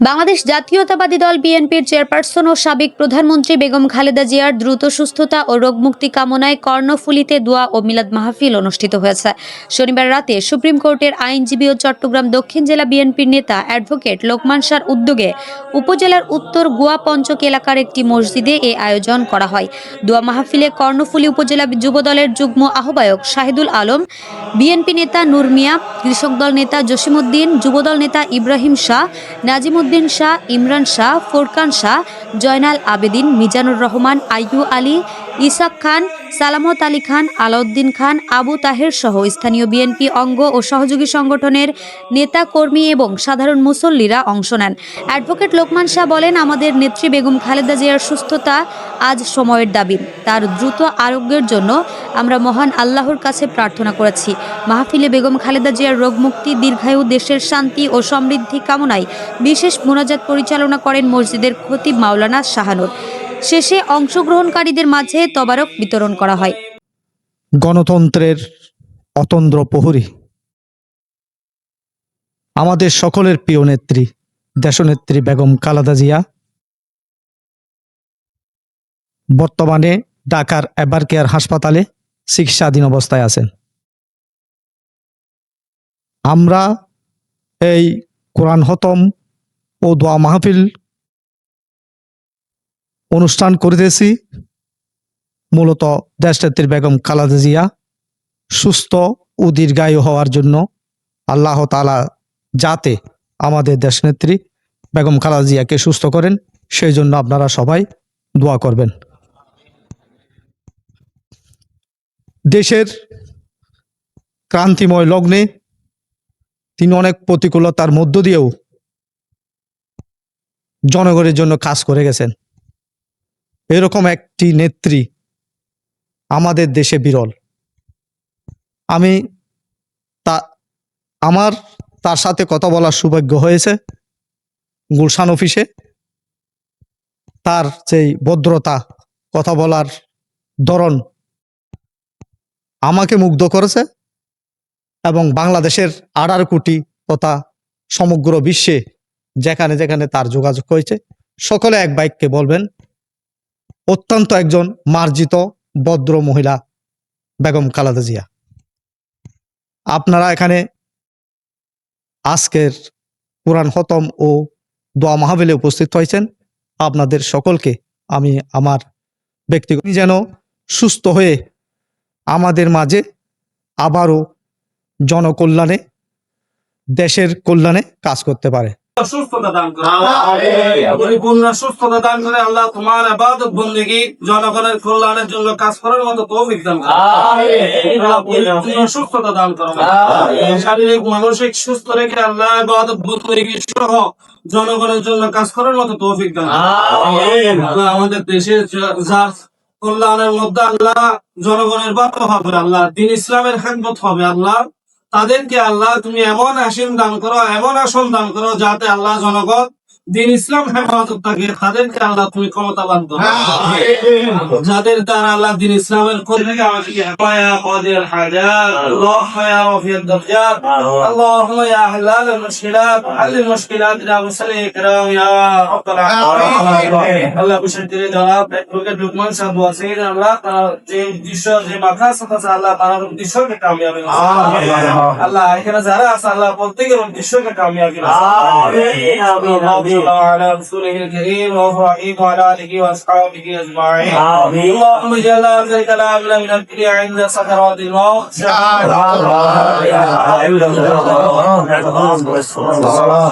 বাংলাদেশ জাতীয়তাবাদী দল বিএনপির চেয়ারপারসন ও সাবেক প্রধানমন্ত্রী বেগম খালেদা জিয়ার দ্রুত সুস্থতা ও রোগমুক্তি কামনায় কর্ণফুলিতে দোয়া ও মিলাদ মাহফিল অনুষ্ঠিত হয়েছে। শনিবার রাতে সুপ্রিম কোর্টের আইনজীবী ও চট্টগ্রাম দক্ষিণ জেলা বিএনপির নেতা অ্যাডভোকেট লোকমান শাহর উদ্যোগে উপজেলার উত্তর গোয়া পঞ্চক এলাকার একটি মসজিদে এ আয়োজন করা হয়। দোয়া মাহফিলে কর্ণফুলী উপজেলা যুবদলের যুগ্ম আহ্বায়ক শাহিদুল আলম, বিএনপি নেতা নুরমিয়া কৃষক দল নেতা জসিমউদ্দিন, যুবদল নেতা ইব্রাহিম শাহ নাজিমউদ্দিন শাহ ইমরান শাহ ফোরকান শাহ জয়নাল আবেদিন মিজানুর রহমান আইয়ু আলী ইসাক খান সালামত আলী খান, আলাউদ্দিন খান, আবু তাহের সহ স্থানীয় বিএনপি অঙ্গ ও সহযোগী সংগঠনের নেতা, কর্মী এবং সাধারণ মুসল্লিরা অংশ নেন। অ্যাডভোকেট লোকমান শাহ বলেন, আমাদের নেত্রী বেগম খালেদা জিয়ার সুস্থতা আজ সময়ের দাবি। তার দ্রুত আরোগ্যের জন্য আমরা মহান আল্লাহর কাছে প্রার্থনা করেছি। মাহফিলে বেগম খালেদা জিয়ার রোগমুক্তি, দীর্ঘায়ু দেশের শান্তি ও সমৃদ্ধি কামনায় বিশেষ মোনাজাত পরিচালনা করেন মসজিদের খতিব মাওলানা শাহানুর। শেষে অংশগ্রহণকারীদের মাঝে তবারক বিতরণ করা হয়। গণতন্ত্রের অতন্দ্র প্রহরী, আমাদের সকলের প্রিয় নেত্রী, দেশনেত্রী বেগম কালাদা জিয়া, বর্তমানে ঢাকার এবার কেয়ার হাসপাতালে চিকিৎসাধীন অবস্থায় আছেন। আমরা এই কোরআন হতম ও দোয়া মাহফিল অনুষ্ঠান করিতেছি। মূলত দেশনেত্রী বেগম খালেদা জিয়া সুস্থ ও দীর্ঘায়ু হওয়ার জন্য আল্লাহ তালা যাতে আমাদের দেশনেত্রী বেগম খালেদা জিয়াকে সুস্থ করেন সেই জন্য আপনারা সবাই দোয়া করবেন। দেশের ক্রান্তিময় লগ্নে তিনি অনেক প্রতিকূলতার মধ্য দিয়েও জনগণের জন্য কাজ করে গেছেন। এরকম একটি নেত্রী আমাদের দেশে বিরল। আমি তা, আমার তার সাথে কথা বলার সৌভাগ্য হয়েছে গুলশান অফিসে। তার সেই ভদ্রতা, কথা বলার ধরন আমাকে মুগ্ধ করেছে এবং বাংলাদেশের আড়ার কোটি তথা সমগ্র বিশ্বে যেখানে যেখানে তার যোগাযোগ হয়েছে, সকলে এক বাইককে বলবেন অত্যন্ত একজন মার্জিত, ভদ্র মহিলা, বেগম খালেদা জিয়া। আপনারা এখানে আজকের কোরআন খতম ও দোয়া মাহবিলে উপস্থিত হয়েছেন। আপনাদের সকলকে আমি আমার ব্যক্তিগত যেন সুস্থ হয়ে আমাদের মাঝে আবারও জনকল্যাণে, দেশের কল্যাণে কাজ করতে পারে। সুস্থতা দান করে। পরিপূর্ণ সুস্থতা দান করে আল্লাহ তোমার আবাদত বন্দেগী জনগণের কল্যাণের জন্য কাজ করার মতো তৌফিক দান করো। সুস্থতা দান করো। শারীরিক মানসিক সুস্থ রেখে আল্লাহ আবাদত বন্দেগী সহ জনগণের জন্য কাজ করার মতো তৌফিক দান আমাদের দেশের যার কল্যাণের মধ্যে আল্লাহ জনগণের ভালো হবে আল্লাহ দিন ইসলামের খেদমত হবে আল্লাহ। তাদেরকে আল্লাহ তুমি এমন আসিম দান করো এমন আসন দান করো যাতে আল্লাহ জনগণ দিন ইসলাম হেফাজত থাকে তাদেরকে আল্লাহ তুমি ক্ষমতাবান করো যাদের দ্বারা আল্লাহ দিন ইসলামের করে আমাদেরকে হেফায়া قاضي الحاجات اللهم يا وفي الدرجات اللهم يا حلال المشكلات حل المشكلات يا مسلم الكرام يا رب العالمين আল্লাহ বিশেষকরে যারা অ্যাডভোকেট লুকমান সাহেব ওয়াসির আল্লাহ তার যে দৃশ্য যে মাদ্রাসা আছে আল্লাহ তার দৃশ্যকে কামিয়াবি নসিব আল্লাহ এখানে যারা আছে আল্লাহ প্রত্যেকের দৃশ্যকে কামিয়াবি صلى على رسوله الكريم وفرحيك وعلى آله وأصحابه أجمعين اللهم اجعل هذا كلامنا من الدنيا عند سكرات الموت